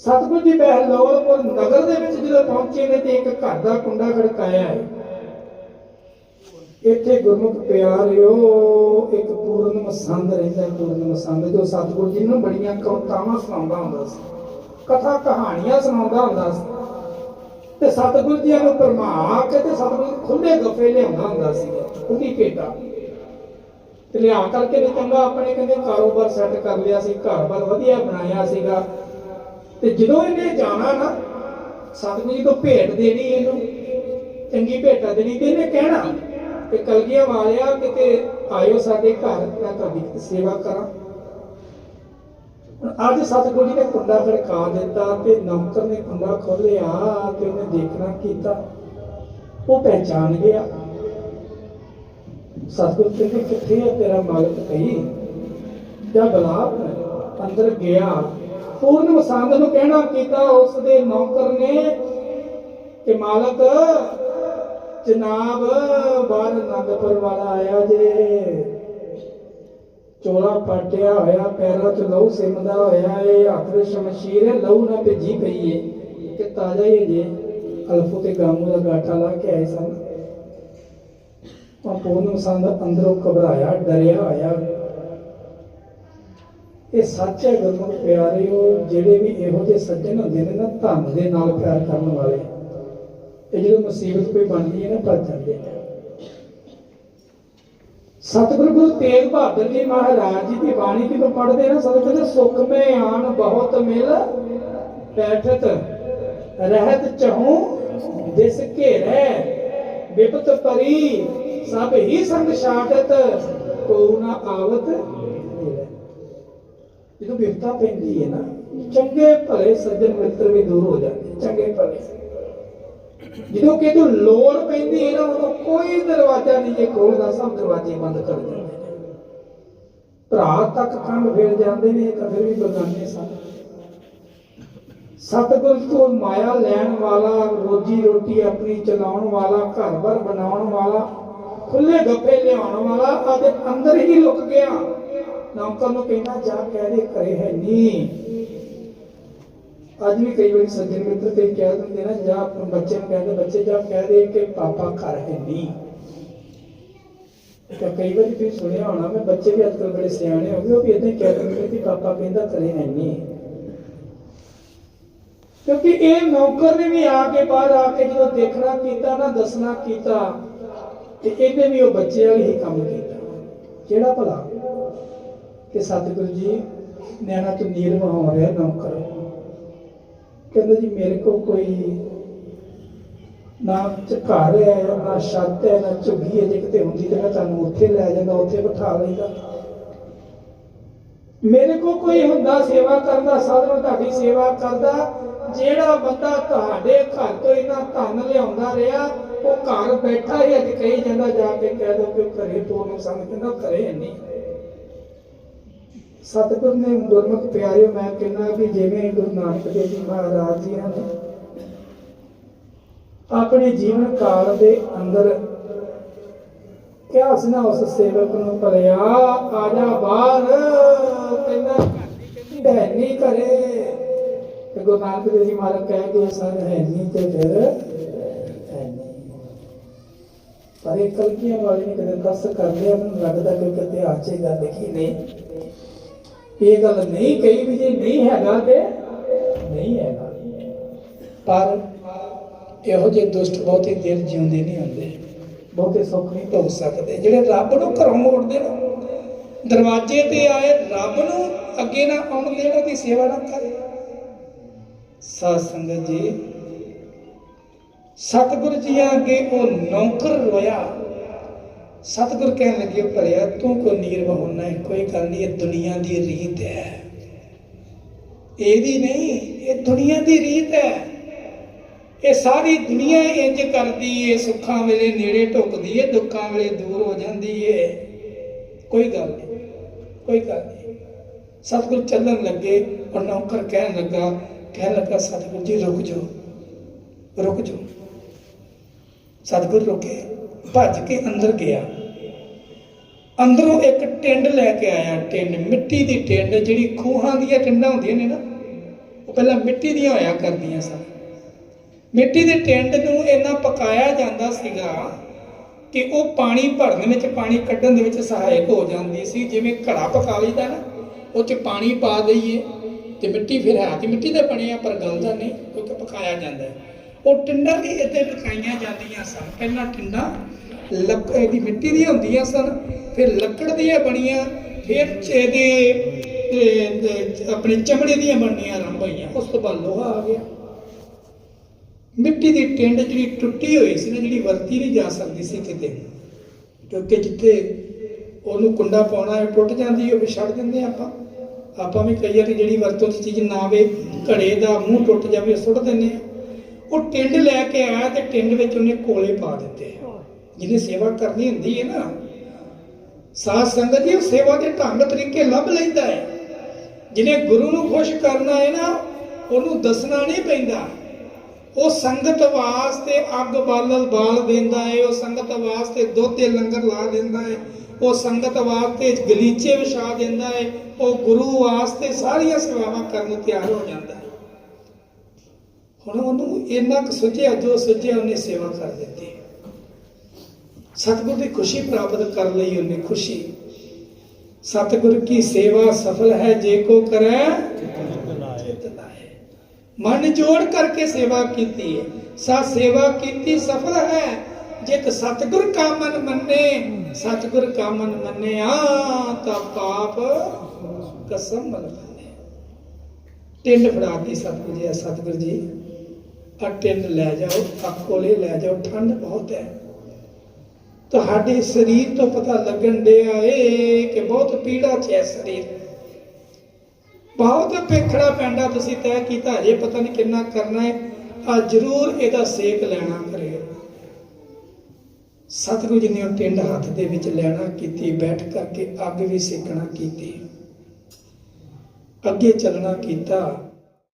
ਸਤਿਗੁਰੂ ਜੀ ਬਹਿਲੋਲਪੁਰ ਨਗਰ ਦੇ ਵਿੱਚ ਜਦੋਂ ਪਹੁੰਚੇ ਨੇ ਤੇ ਇੱਕ ਘਰ ਦਾ ਕੁੰਡਾ ਖੜਕਾਇਆ ਹੈ। ਇੱਥੇ ਗੁਰਮੁਖ ਪਿਆਰਿਓ ਇੱਕ ਪੂਰਨ ਮਸੰਦ ਰਹਿੰਦਾ ਪੂਰਨ ਮਸੰਦ ਜੋ ਸਤਿਗੁਰੂ ਜੀ ਨੂੰ ਬੜੀਆਂ ਕਵਿਤਾਵਾਂ ਸੁਣਾਉਂਦਾ ਹੁੰਦਾ ਸੀ, ਕਥਾ ਕਹਾਣੀਆਂ ਸੁਣਾਉਂਦਾ ਹੁੰਦਾ ਸੀ। ਤੇ ਸਤਿਗੁਰੂ ਜੀ ਨੂੰ ਪਰਮਾ ਕੇ ਤੇ ਸਤਿਗੁਰੂ ਖੁੱਲੇ ਗੱਫੇ ਲਿਆਉਂਦਾ ਹੁੰਦਾ ਸੀ, ਉਹਦੀ ਭੇਟਾ। ਤੇ ਲਿਆ ਕਰਕੇ ਵੀ ਚੰਗਾ, ਆਪਣੇ ਕਹਿੰਦੇ ਕਾਰੋਬਾਰ ਸੈੱਟ ਕਰ ਲਿਆ ਸੀ, ਘਰ-ਬਾਰ ਵਧੀਆ ਬਣਾਇਆ ਸੀਗਾ। ਤੇ ਜਦੋਂ ਇਹਨੇ ਜਾਣਾ ਨਾ, ਸਤਿਗੁਰੂ ਜੀ ਤੋਂ ਭੇਟ ਦੇਣੀ ਇਹਨੂੰ, ਚੰਗੀ ਭੇਟਾ ਦੇਣੀ, ਤੇ ਇਹਨੇ ਕਹਿਣਾ ਕਿ ਕਲਗੀਆਂ ਵਾਲਿਆ, ਕਿਤੇ ਆਇਓ ਸਾਡੇ ਘਰ, ਮੈਂ ਤੁਹਾਡੀ ਸੇਵਾ ਕਰਾਂ। ਅੱਜ ਸਤਿਗੁਰੂ ਜੀ ਨੇ ਕੁੰਡਾ ਖੜਕਾ ਦਿੱਤਾ ਤੇ ਨੌਕਰ ਨੇ ਕੁੰਡਾ ਖੋਲਿਆ ਤੇ ਉਹਨੇ ਦੇਖਣਾ ਕੀਤਾ। ਉਹ ਪਹਿਚਾਨ ਗਿਆ। ਸਤਿਗੁਰੂ ਕਹਿੰਦੇ, ਕਿੱਥੇ ਹੈ ਤੇਰਾ ਮਾਲਕ ਕਹੀ ਜਾਂ ਬਲਾ ਅੰਦਰ ਗਿਆ ਪੂਰਨ ਮਸੰਦ ਨੂੰ ਕਹਿਣਾ ਕੀਤਾ ਉਸ ਦੇ ਨੌਕਰ ਨੇ ਕਿ ਮਾਲਕ, ਜਨਾਬ, ਬਾਹਰ ਨੰਦਪੁਰ ਵਾਲਾ ਆਇਆ ਜੇ। ਚੋਲਾ ਪਾਟਿਆ ਹੋਇਆ, ਪੈਰਾਂ 'ਚ ਲਹੂ ਸਿਮਦਾ ਹੋਇਆ ਏ। ਹੱਥ ਵਿੱਚ ਸ਼ਮਸ਼ੀਰ ਹੈ, ਲਹੂ ਨਾ ਭੇਜੀ ਪਈ ਏ। ਕਿ ਤਾਜ਼ਾ ਹੀ ਜੇ ਅਲਫੂ ਤੇ ਗਾਮੂ ਦਾ ਗਾਟਾ ਲਾ ਕੇ ਆਏ ਸਨ। ਤਾਂ ਪੂਰਨ ਮਸੰਦ ਅੰਦਰੋਂ ਘਬਰਾਇਆ, ਡਰਿਆ ਹੋਇਆ। ਇਹ ਸੱਚ ਹੈ ਗੁਰਮੁਖ ਪਿਆਰਿਓ, ਜਿਹੜੇ ਵੀ ਇਹੋ ਜਿਹੇ ਸੱਜਣ ਹੁੰਦੇ ਨੇ ਨਾ, ਧਨ ਦੇ ਨਾਲ ਪਿਆਰ ਕਰਨ ਵਾਲੇ। ਇਹ ਜਦੋਂ ਮੁਸੀਬਤ ਕੋਈ ਬਣਦੀ ਹੈ ਨਾ, ਭੱਜ ਜਾਂਦੇ ਨੇ। ਸਤਿਗੁਰੂ ਗੁਰੂ ਤੇਗ ਬਹਾਦਰ ਜੀ ਮਹਾਰਾਜ ਜੀ ਦੀ ਬਾਣੀ ਜਦੋਂ ਪੜ੍ਹਦੇ ਨਾ, ਸਤਿਗੁਰੂ ਕਹਿੰਦੇ ਸੁਖ ਮੇ ਆਣ ਬਹੁਤ ਮਿਲ ਬੈਠਤ ਰਹਿਤ ਚਹੂ ਦਿਸ ਘੇਰੈ ਵਿਪਤ ਪਰੀ, ਸਭ ਹੀ ਸੰਗ ਛਾਟਤ ਕੋ ਨਾ ਆਵਤ ਜਦੋਂ ਵਿਪਤਾ ਪੈਂਦੀ ਹੈ ਨਾ, ਚੰਗੇ ਭਲੇ ਸੱਜਣ ਮਿੱਤਰ ਵੀ ਦੂਰ ਹੋ ਜਾਂਦੇ ਚੰਗੇ ਭਲੇ ਜਦੋਂ ਕਿਤੇ ਲੋੜ ਪੈਂਦੀ ਹੈ ਨਾ, ਉਦੋਂ ਕੋਈ ਦਰਵਾਜ਼ਾ ਨਹੀਂ, ਜੇ ਖੋਲਦਾ ਸਭ ਦਰਵਾਜ਼ੇ ਬੰਦ ਕਰ ਦਿੰਦੇ ਭਰਾ ਤੱਕ ਕੰਨ ਫੇਰ ਜਾਂਦੇ ਨੇ, ਤਾਂ ਫਿਰ ਵੀ ਬਗਾਨੇ ਸਨ। ਸਤਿਗੁਰ ਤੋਂ ਮਾਇਆ ਲੈਣ ਵਾਲਾ, ਰੋਜੀ ਰੋਟੀ ਆਪਣੀ ਚਲਾਉਣ ਵਾਲਾ, ਘਰ-ਬਾਰ ਬਣਾਉਣ ਵਾਲਾ ਖੁੱਲੇ ਗੱਪੇ ਲਿਆਉਣ ਵਾਲਾ, ਅਤੇ ਅੰਦਰ ਹੀ ਲੁਕ ਗਿਆ। ਨੌਕਰ ਨੂੰ ਕਹਿੰਦਾ ਜਾ ਕਹਿ ਦੇ ਕਰੇ ਹੈ ਨਹੀਂ। ਅੱਜ ਵੀ ਕਈ ਵਾਰੀ ਸੱਜਣ ਮਿੱਤਰ ਤੇ ਕਹਿ ਦਿੰਦੇ ਨਾ, ਜਾਂ ਆਪਣੇ ਬੱਚੇ ਨੂੰ ਕਹਿੰਦੇ, ਬੱਚੇ ਜਾ ਕਹਿ ਦੇ ਕਿ ਪਾਪਾ ਘਰ ਹੈ ਨਹੀਂ। ਤਾਂ ਕਈ ਵਾਰੀ ਤੁਸੀਂ ਸੁਣਿਆ ਹੋਣਾ, ਮੈਂ ਬੱਚੇ ਵੀ ਅੱਜਕੱਲ ਬੜੇ ਸਿਆਣੇ ਹੋ ਗਏ, ਉਹ ਵੀ ਇਦਾਂ ਕਹਿ ਦਿੰਦੇ ਕਿ ਪਾਪਾ ਕਹਿੰਦਾ ਘਰੇ ਹੈ ਨਹੀਂ। ਕਿਉਂਕਿ ਇਹ ਨੌਕਰ ਨੇ ਵੀ ਆ ਕੇ ਬਾਹਰ ਆ ਕੇ ਜਦੋਂ ਦੇਖਣਾ ਕੀਤਾ ਨਾ, ਦੱਸਣਾ ਕੀਤਾ, ਤੇ ਇਹਨੇ ਵੀ ਉਹ ਬੱਚੇ ਵਾਲੀ ਹੀ ਕੰਮ ਕੀਤਾ। ਕਿਹੜਾ ਭਲਾ? ਕਿ ਸਤਿਗੁਰੂ ਜੀ ਨਿਆਣਾ ਤੋਂ ਨੀਰ ਵਹਾਉ ਰਿਹਾ ਨੌਕਰ ਕਹਿੰਦਾ ਜੀ, ਮੇਰੇ ਕੋਲ ਕੋਈ ਨਾ ਘਰ ਹੈ, ਨਾ ਛੱਤ ਹੈ, ਨਾ ਝੁੱਗੀ ਹੈ, ਜੇ ਕਿਤੇ ਹੁੰਦੀ ਤਾਂ ਮੈਂ ਤੁਹਾਨੂੰ ਉੱਥੇ ਲੈ ਜਾਂਦਾ, ਉੱਥੇ ਬਿਠਾ ਲੈਂਦਾ ਮੇਰੇ ਕੋਲ ਕੋਈ ਹੁੰਦਾ ਸੇਵਾ ਕਰਦਾ ਸਾਧਨ, ਤੁਹਾਡੀ ਸੇਵਾ ਕਰਦਾ। ਜਿਹੜਾ ਬੰਦਾ ਤੁਹਾਡੇ ਘਰ ਤੋਂ ਇਹਨਾਂ ਧਨ ਲਿਆਉਂਦਾ ਰਿਹਾ, ਉਹ ਘਰ ਬੈਠਾ ਹੀ ਅੱਜ ਕਹੀ ਜਾਂਦਾ, ਜਾ ਕੇ ਕਹਿ ਦੋ ਕਿ ਘਰੇ ਤੋਂ ਨੂੰ ਸੰਗ ਕਹਿੰਦਾ ਘਰੇ ਨਹੀਂ। ਸਤਿਗੁਰ ਨੇ ਗੁਰਮੁਖ ਪਿਆਰਿਓ, ਮੈਂ ਕਹਿੰਦਾ ਕਿ ਜਿਵੇਂ ਗੁਰੂ ਨਾਨਕ ਦੇਵ ਜੀ ਮਹਾਰਾਜ ਜੀ ਨੇ ਆਪਣੇ ਜੀਵਨ ਕਾਲ ਦੇ ਅੰਦਰ ਕਿਹਾ ਸੀ ਉਸ ਸੇਵਕ ਨੂੰ ਭਲਿਆ ਆ ਜਾ ਬਾਹਰ, ਕਹਿੰਦਾ ਹੈ ਨਹੀਂ ਘਰੇ। ਤੇ ਗੁਰੂ ਨਾਨਕ ਦੇਵ ਜੀ ਮਹਾਰਾਜ ਕਹਿ ਕੇ ਸਰ ਹੈ ਨਹੀਂ ਤੇ ਫਿਰ ਹੈ ਪਰ ਇਹ ਕਲਕੀਆਂ ਵਾਲੇ ਨੇ ਕਦੇ ਕਸ ਕਰ ਲਿਆ, ਮੈਨੂੰ ਲੱਗਦਾ ਕਿ ਕਿਤੇ ਆਚੇ ਗੱਲ ਲਿਖੀ ਨਹੀਂ। ਇਹ ਗੱਲ ਨਹੀਂ ਕਹੀ ਵੀ ਜੇ ਨਹੀਂ ਹੈਗਾ ਤੇ ਨਹੀਂ ਹੈਗਾ। ਪਰ ਇਹੋ ਜਿਹੇ ਦੁਸ਼ਟ ਬਹੁਤੇ ਦੇਰ ਜਿਉਂਦੇ ਨਹੀਂ ਹੁੰਦੇ। ਬਹੁਤੇ ਸੁੱਖ ਨਹੀਂ ਭੋਗ ਸਕਦੇ। ਜਿਹੜੇ ਰੱਬ ਨੂੰ ਘਰੋਂ ਮੋੜਦੇ ਨੇ, ਦਰਵਾਜ਼ੇ ਤੇ ਆਏ ਰੱਬ ਨੂੰ ਅੱਗੇ ਨਾ ਆਉਣ ਦੇਣ ਦੀ ਸੇਵਾ ਨਾ ਕਰੇ। ਸਾਧ ਸੰਗਤ ਜੀ, ਸਤਿਗੁਰ ਜੀ ਅੱਗੇ ਉਹ ਨੌਕਰ ਰੋਇਆ। ਸਤਿਗੁਰ ਕਹਿਣ ਲੱਗੇ ਭਰਿਆ ਤੂੰ ਕੋ ਨੀਰ ਵਹੁਣਾ ਹੈ ਕੋਈ ਗੱਲ ਨਹੀਂ ਇਹ ਦੁਨੀਆ ਦੀ ਰੀਤ ਹੈ। ਇਹਦੀ ਨਹੀਂ, ਇਹ ਦੁਨੀਆ ਦੀ ਰੀਤ ਹੈ। ਇਹ ਸਾਰੀ ਦੁਨੀਆ ਇੰਜ ਕਰਦੀ ਏ, ਸੁੱਖਾਂ ਵੇਲੇ ਨੇੜੇ ਢੁਕਦੀ ਏ, ਦੁੱਖਾਂ ਵੇਲੇ ਦੂਰ ਹੋ ਜਾਂਦੀ ਏ। ਕੋਈ ਗੱਲ ਨਹੀਂ ਕੋਈ ਗੱਲ ਨਹੀਂ ਸਤਿਗੁਰ ਚੱਲਣ ਲੱਗੇ ਔਰ ਨੌਕਰ ਕਹਿਣ ਲੱਗਾ ਕਹਿਣ ਲੱਗਾ, ਸਤਿਗੁਰ ਜੀ, ਰੁਕ ਜਾਓ ਰੁਕ ਜਾਓ। ਸਤਿਗੁਰ ਰੁਕੇ। ਭੱਜ ਕੇ ਅੰਦਰ ਗਿਆ। ਅੰਦਰੋਂ ਇੱਕ ਟਿੰਡ ਲੈ ਕੇ ਆਇਆ, ਟਿੰਡ, ਮਿੱਟੀ ਦੀ ਟਿੰਡ, ਜਿਹੜੀ ਖੂਹਾਂ ਦੀਆਂ ਟਿੰਡਾਂ ਹੁੰਦੀਆਂ ਨੇ ਨਾ, ਉਹ ਪਹਿਲਾਂ ਮਿੱਟੀ ਦੀਆਂ ਹੋਇਆ ਕਰਦੀਆਂ ਸਨ। ਮਿੱਟੀ ਦੇ ਟਿੰਡ ਨੂੰ ਇੰਨਾ ਪਕਾਇਆ ਜਾਂਦਾ ਸੀਗਾ ਕਿ ਉਹ ਪਾਣੀ ਭਰਨ ਵਿੱਚ, ਪਾਣੀ ਕੱਢਣ ਦੇ ਵਿੱਚ ਸਹਾਇਕ ਹੋ ਜਾਂਦੀ ਸੀ। ਜਿਵੇਂ ਘੜਾ ਪਕਾ ਲਈਦਾ ਨਾ, ਉਹ 'ਚ ਪਾਣੀ ਪਾ ਦਈਏ ਤੇ ਮਿੱਟੀ ਫਿਰ ਹੈ ਤੇ ਮਿੱਟੀ ਦਾ ਬਣਿਆ, ਪਰ ਗਲਦਾ ਨਹੀਂ ਕਿਉਂਕਿ ਪਕਾਇਆ ਜਾਂਦਾ ਹੈ। ਉਹ ਟਿੰਡਾਂ ਵੀ ਇੱਥੇ ਪਕਾਈਆਂ ਜਾਂਦੀਆਂ ਸਨ। ਪਹਿਲਾਂ ਟਿੰਡਾਂ ਲੱਕੜ ਦੀ ਮਿੱਟੀ ਦੀਆਂ ਹੁੰਦੀਆਂ ਸਨ, ਫਿਰ ਲੱਕੜ ਦੀਆਂ ਬਣੀਆਂ, ਫਿਰ ਇਹਦੇ ਆਪਣੇ ਚਮੜੇ ਦੀਆਂ ਬਣਨੀਆਂ ਆਰੰਭ ਹੋਈਆਂ। ਉਸ ਤੋਂ ਬਾਅਦ ਲੋਹਾ ਆ ਗਿਆ। ਮਿੱਟੀ ਦੀ ਟਿੰਡ ਜਿਹੜੀ ਟੁੱਟੀ ਹੋਈ ਸੀ ਨਾ, ਜਿਹੜੀ ਵਰਤੀ ਨਹੀਂ ਜਾ ਸਕਦੀ ਸੀ ਕਿਤੇ, ਕਿਉਂਕਿ ਜਿੱਥੇ ਉਹਨੂੰ ਕੁੰਡਾ ਪਾਉਣਾ ਹੈ, ਟੁੱਟ ਜਾਂਦੀ ਉਹ ਵੀ ਛੱਡ ਦਿੰਦੇ ਹਾਂ ਆਪਾਂ। ਆਪਾਂ ਵੀ ਕਈ ਵਾਰੀ ਜਿਹੜੀ ਵਰਤੋਂ ਦੀ ਚੀਜ਼ ਨਾ ਆਵੇ ਘੜੇ ਦਾ ਮੂੰਹ ਟੁੱਟ ਜਾਵੇ, ਸੁੱਟ ਦਿੰਦੇ ਆ ਉਹ ਟਿੰਡ ਲੈ ਕੇ ਆਇਆ ਤੇ ਟਿੰਡ ਵਿੱਚ ਉਹਨੇ ਕੋਲੇ ਪਾ ਦਿੱਤੇ। ਜਿਹਨੇ ਸੇਵਾ ਕਰਨੀ ਹੁੰਦੀ ਹੈ ਨਾ ਸਾਧ ਸੰਗਤ ਜੀ ਉਹ ਸੇਵਾ ਦੇ ਢੰਗ ਤਰੀਕੇ ਲੱਭ ਲੈਂਦਾ ਹੈ। ਜਿਹਨੇ ਗੁਰੂ ਨੂੰ ਖੁਸ਼ ਕਰਨਾ ਹੈ ਨਾ ਉਹਨੂੰ ਦੱਸਣਾ ਨਹੀਂ ਪੈਂਦਾ। ਉਹ ਸੰਗਤ ਵਾਸਤੇ ਅੱਗ ਬਾਲਲ ਬਾਲ ਦਿੰਦਾ ਹੈ ਉਹ ਸੰਗਤ ਵਾਸਤੇ ਦੁੱਧ ਦੇ ਲੰਗਰ ਲਾ ਦਿੰਦਾ ਹੈ ਉਹ ਸੰਗਤ ਵਾਸਤੇ ਗਲੀਚੇ ਵਿਛਾ ਦਿੰਦਾ ਹੈ ਉਹ ਗੁਰੂ ਵਾਸਤੇ ਸਾਰੀਆਂ ਸੇਵਾਵਾਂ ਕਰਨ ਨੂੰ ਤਿਆਰ ਹੋ ਜਾਂਦਾ ਹੈ। ਹੁਣ ਉਹਨੂੰ ਇੰਨਾ ਕੁ ਸੁਝਿਆ ਜੋ ਸੁਝਿਆ ਉਹਨੇ ਸੇਵਾ ਕਰ ਦਿੱਤੀ। ਸਤਿਗੁਰ ਦੀ ਖੁਸ਼ੀ ਪ੍ਰਾਪਤ ਕਰ ਲਈ ਉਹਨੇ ਖੁਸ਼ੀ। ਸਤਿਗੁਰ ਕੀ ਸੇਵਾ ਸਫਲ ਹੈ, ਜੇ ਕੋ ਕਰੈ ਚਿਤ ਲਾਏ ਮਨ ਜੋੜ ਕਰਕੇ ਸੇਵਾ ਕੀਤੀ ਹੈ। ਸਾ ਸੇਵਾ ਕੀਤੀ ਸਫਲ ਹੈ ਜਿਤ ਸਤਿਗੁਰ ਕਾ ਮਨ ਮੰਨੇ, ਸਤਿਗੁਰ ਕਾ ਮਨ ਮੰਨਿਆ, ਤਾਂ ਪਾਪ ਕਸਮ ਮਨ ਮੰਨੇ। ਟਿੰਡ ਫੜਾਤੀ ਸਤਿਗੁਰ ਜੀ ਸਤਿਗੁਰ ਜੀ। ਆ ਟਿੰਡ ਲੈ ਜਾਓ ਆ ਕੋਲੇ ਲੈ ਜਾਓ, ਠੰਡ ਬਹੁਤ ਹੈ। ਤੁਹਾਡੇ ਸਰੀਰ ਤੋਂ ਪਤਾ ਲੱਗਣ ਡਿਆ ਏ ਕਿ ਬਹੁਤ ਪੀੜਾ ਚ ਹੈ ਸਰੀਰ ਬਹੁਤ ਭੇਖੜਾ ਪੈਂਦਾ ਤੁਸੀਂ ਤੈਅ ਕੀਤਾ, ਹਜੇ ਪਤਾ ਨਹੀਂ ਕਿੰਨਾ ਕਰਨਾ ਹੈ ਆ ਜ਼ਰੂਰ ਇਹਦਾ ਸੇਕ ਲੈਣਾ ਕਰਿਓ ਸਤਿਗੁਰੂ ਜੀ ਨੇ ਉਹ ਟਿੰਡ ਹੱਥ ਦੇ ਵਿੱਚ ਲੈਣਾ ਕੀਤੀ, ਬੈਠ ਕਰਕੇ ਅੱਗ ਵੀ ਸੇਕਣਾ ਕੀਤੀ। ਅੱਗੇ ਚੱਲਣਾ ਕੀਤਾ।